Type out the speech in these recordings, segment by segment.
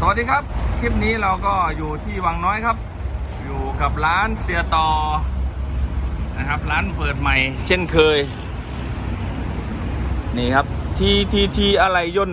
สวัสดีครับ คลิปนี้เราก็อยู่ที่วังน้อยครับ อยู่กับร้านเสียต่อนะครับ ร้านเปิดใหม่ เช่นเคย นี่ครับทีทีทีอะไรย่น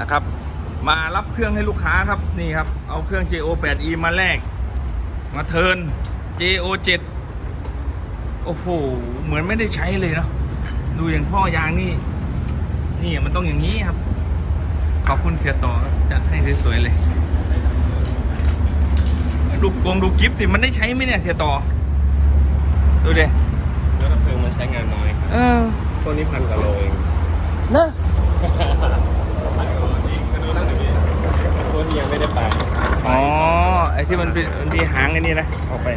นะครับ มารับเครื่องให้ลูกค้าครับนี่ครับ เอาเครื่อง JO8E มาแลกมาเทิร์น JO7 โอ้โหเหมือนไม่ได้ใช้เลยเนาะดูอย่างพ่อยางนี่ นี่มันต้องอย่างนี้ครับ ขอบคุณเสียต่อครับจัดให้สวยๆเลย ดูกงดูกิฟสิ มันได้ใช้ไหมเนี่ยเสียต่อ ดูดิแล้วก็เพลิงมันใช้งานน้อยครับเออช่วงนี้พันกว่าโลเองเนอะพันกว่าโลจริงก็ดูนั่นเดี๋ยวนี้ช่วงที่ยังไม่ได้ไปอ๋อ ไอ้ที่มันเป็นมันมีหางไอ้นี่นะ ออกไป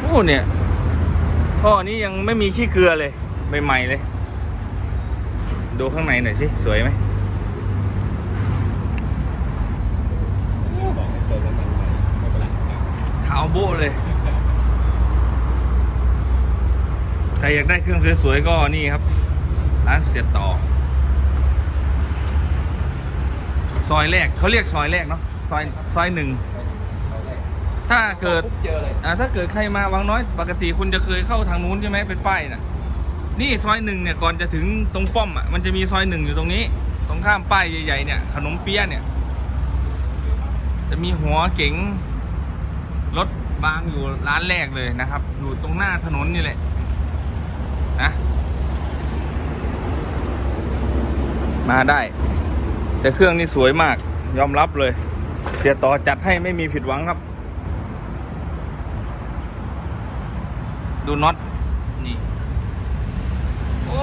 โอ้เนี่ยพ่อนี้ยังไม่มีขี้เกลือเลย ใหม่ๆเลย ดูข้างในหน่อยสิ สวยไหมบอกให้เติมน้ำมันใหม่ไม่เป็นไรครับขาวโบ๊ะเลย ใครอยากได้เครื่องสวยๆ ก็นี่ครับ ร้านเสียต่อ ซอยแรกเขาเรียกซอยแรกเนาะซอยซอยหนึ่ง ถ้าเกิดปุ๊บเจอเลยอ่าถ้าเกิดใครมาวังน้อย ปกติคุณจะเคยเข้าทางนู้นใช่ไหมเป็นป้ายน่ะ นี่ซอยหนึ่งเนี่ยก่อนจะถึงตรงป้อมอะมันจะมีซอยหนึ่งอยู่ตรงนี้ ตรงข้ามป้ายใหญ่ๆเนี่ย ขนมเปี๊ยะเนี่ย จะมีหัวเก๋งรถบางอยู่ร้านแรกเลยนะครับ อยู่ตรงหน้าถนนนี่แหละนะมาได้ แต่เครื่องนี่สวยมาก ยอมรับเลย เสียต่อจัดให้ไม่มีผิดหวังครับ ดูน็อต นี่ โอ้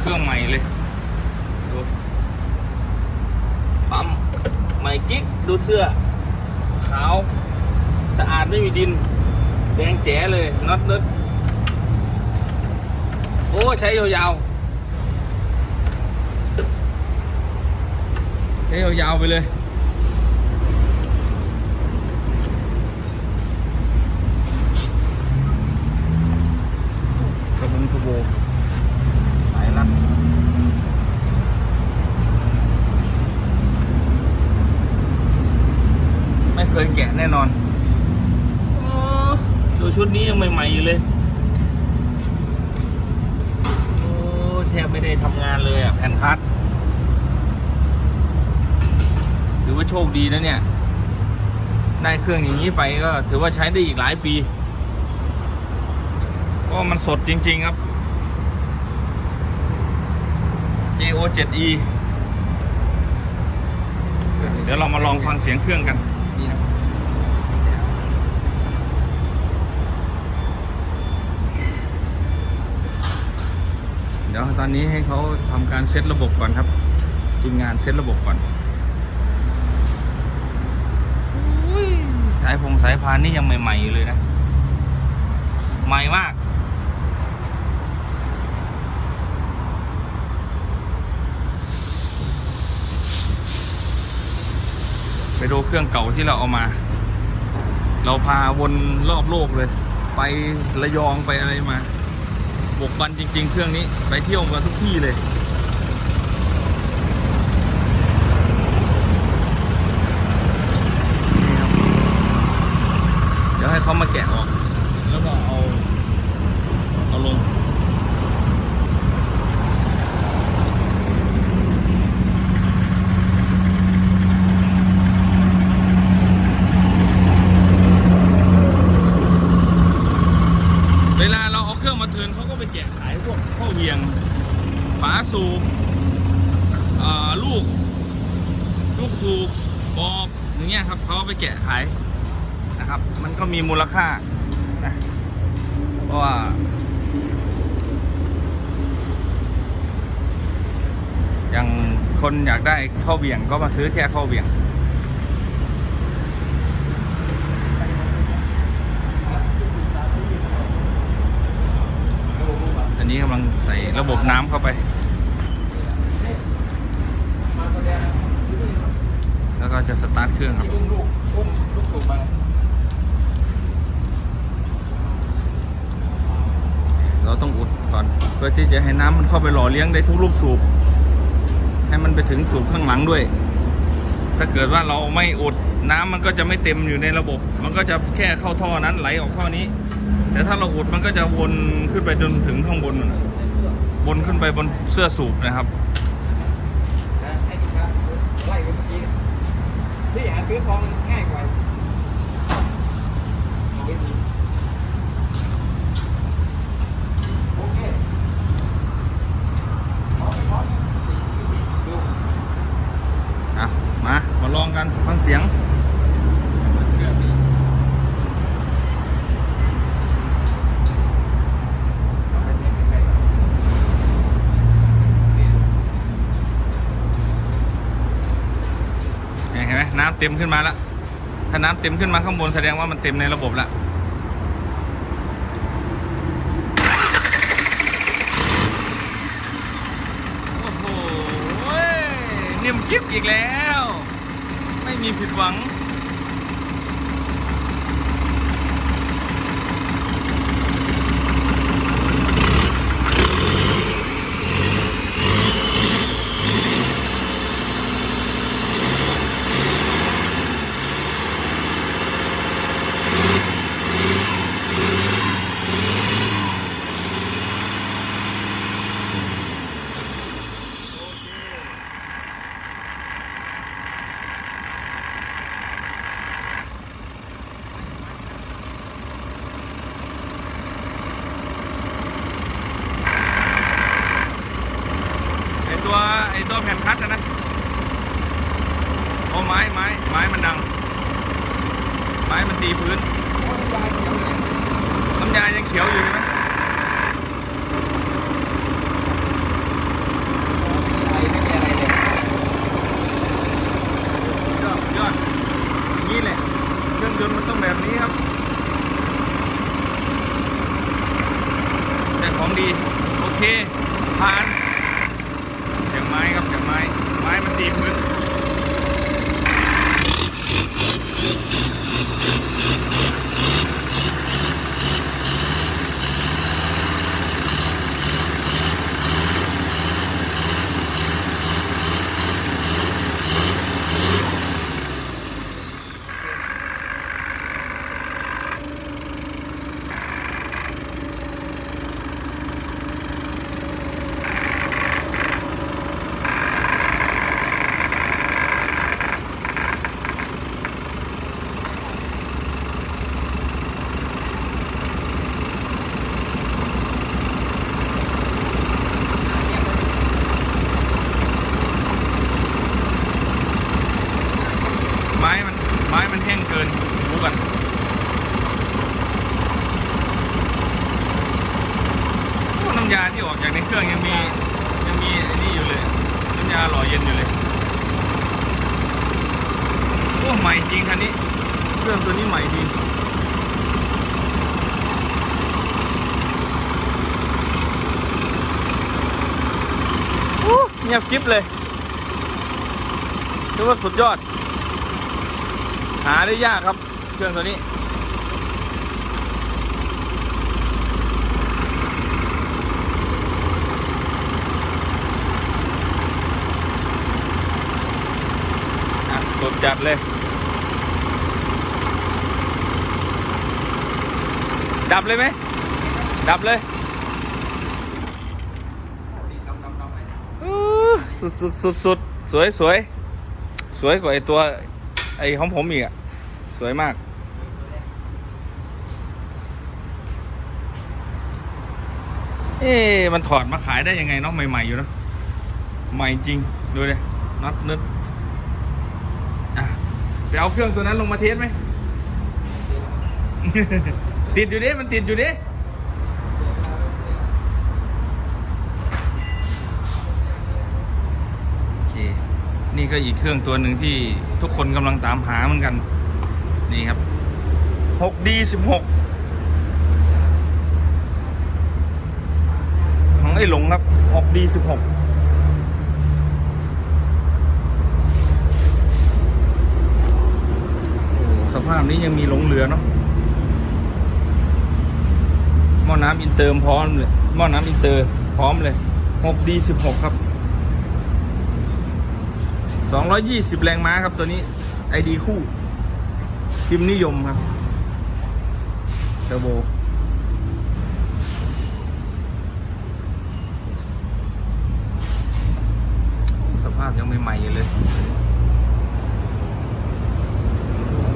เครื่องใหม่เลยดูปั๊มใหม่กิ๊กดูเสื้อ ขาว สะอาดไม่มีดิน แดงแจ๋เลยน็อตนิดโอ้ใช้ยาวๆ ใช้ยาวๆไปเลย กระบุงกระโบสายรัดไม่เคย แน่นอนโอ้ดูชุดนี้ยังใหม่ๆอยู่เลย โอ้แทบไม่ได้ทำงานเลยอะ แผ่นคัดถือว่าโชคดีนะเนี่ย ได้เครื่องอย่างนี้ไปก็ถือว่าใช้ได้อีกหลายปีเพราะมันสดจริง ๆ ครับ JO7E เดี๋ยวเรามาลองฟังเสียงเครื่องกัน นี่นะ เดี๋ยวตอนนี้ให้เขาทำการเซตระบบก่อนครับทีมงานเซตระบบก่อนสายพงสายพานนี่ยังใหม่ๆอยู่เลยนะ ใหม่มาก ไปดูเครื่องเก่าที่เราเอามา เราพาวนรอบโลกเลย ไประยองไปอะไรมา บกบันจริง ๆ เครื่องนี้ไปเที่ยวกันทุกที่เลย นี่ครับ เดี๋ยวให้เขามาแกะออก แล้วก็เอา เอาลง เวลาเราเอาเครื่องมาเทิร์นเขาก็ไปแกะขายพ อียง ฝาสูบลูก ลูกสูบบอกอย่างเงี้ยครับเขาไปแกะขายนะครับ มันก็มีมูลค่านะเพราะว่าอย่างคนอยากได้ข้อเวียงก็มาซื้อแค่ข้อเวียง นี้กำลังใส่ระบบน้ำเข้าไป แล้วก็จะสตาร์ทเครื่องครับเราต้องอุดก่อน เพื่อที่จะให้น้ำมันเข้าไปหล่อเลี้ยงได้ทุกลูกสูบ ให้มันไปถึงสูบข้างหลังด้วย ถ้าเกิดว่าเราไม่อุดน้ำมันก็จะไม่เต็มอยู่ในระบบ มันก็จะแค่เข้าท่อนั้นไหลออกท่อนี้ แต่ถ้าเราอุดมันก็จะวนขึ้นไปจนถึงข้างบนนู่นน่ะวนขึ้นไปบนเสื้อสูบนะครับนะให้ดีครับไล่ไปเมื่อกี้พี่หาซื้อทองง่ายกว่าเอาไปดีโอเคพร้อมพร้อมสี่สี่ดูอะมา มาลองกันฟังเสียง เครื่องนี้เอาไปเล่นใกล้ๆ เห็นไหมน้ำ เต็มขึ้นมาแล้วถ้าน้ำเต็มขึ้นมาข้างบนแสดงว่ามันเต็มในระบบแล้วโอ้โหเว้ยนิ่มกิ๊บอีกแล้ว ไม่มีผิดหวัง ไอตัวไอตัวแผ่นคัดนะนะโอ้ไม้ไม้ไม้มันดัง ไม้มันตีพื้น น้ำยายัง เขียวอยู่ใช่ไหมไม่มีอะไรไม่มีอะไรเลยยอดยอดอย่างนี้แหละเครื่องยนต์มันต้องแบบนี้ครับแต่ของดี โอเคผ่านเสียงไม้ครับเสียงไม้ ไม้มันตีพื้น ไม้มันไม้มันแห้งเกินรู้กันโอ้น้ำยาที่ออกจากในเครื่องยังมียังมีไอ้นี่อยู่เลย น้ำยาหล่อเย็นอยู่เลย โอ้ให ม่จริงคันนี้ เครื่องตัวนี้ใหม่จริงเงียบกริบเลยถือว่าสุดยอด หาได้ยากครับ เครื่องตัวนี้สุดจัดเลย ดับเลยไหม ดับเลยสุดสุดสุดสุดสวยสวยสวยกว่าไอตัว ไอของผมอีกอะสวยมากเอ๊ะมันถอดมาขายได้ยังไงเนาะใหม่ ๆ อยู่เนะใหม่จริง ดูเลยน็อตนึดไปเอาเครื่องตัวนั้นลงมาเทสไหม ติดอยู่ดิมันติดอยู่ดิโอเคนี่ก็อีกเครื่องตัวหนึ่งที่ทุกคนกำลังตามหาเหมือนกัน นี่ครับ 6D 16 ของไอ้หลงครับ 6D 16โอ้สภาพนี้ยังมีหลงเหลือเนาะ มม้อน้ำอินเตอร์พร้อมเลยหม้อน้ำอินเตอร์พร้อมเลย 6D 16 ครับ 220 แรงม้าครับตัวนี้ ID คู่พิมพ์นิยมครับเทอร์โบสภาพยังใหม่ๆอยู่เลย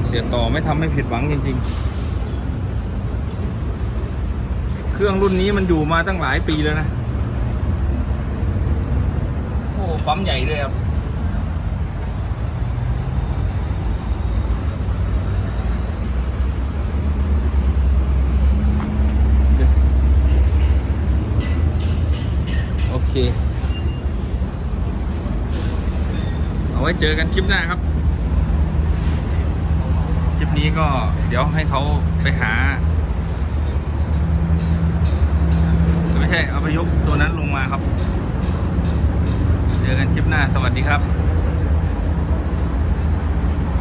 เสียต่อไม่ทำให้ผิดหวังจริง ๆ เครื่องรุ่นนี้มันอยู่มาตั้งหลายปีแล้วนะ โอ้ปั๊มใหญ่ด้วยครับโอเค เอาไว้เจอกันคลิปหน้าครับ คลิปนี้ก็เดี๋ยวให้เขาไปหา ไม่ใช่เอาไปยกตัวนั้นลงมาครับ เจอกันคลิปหน้าสวัสดีครับ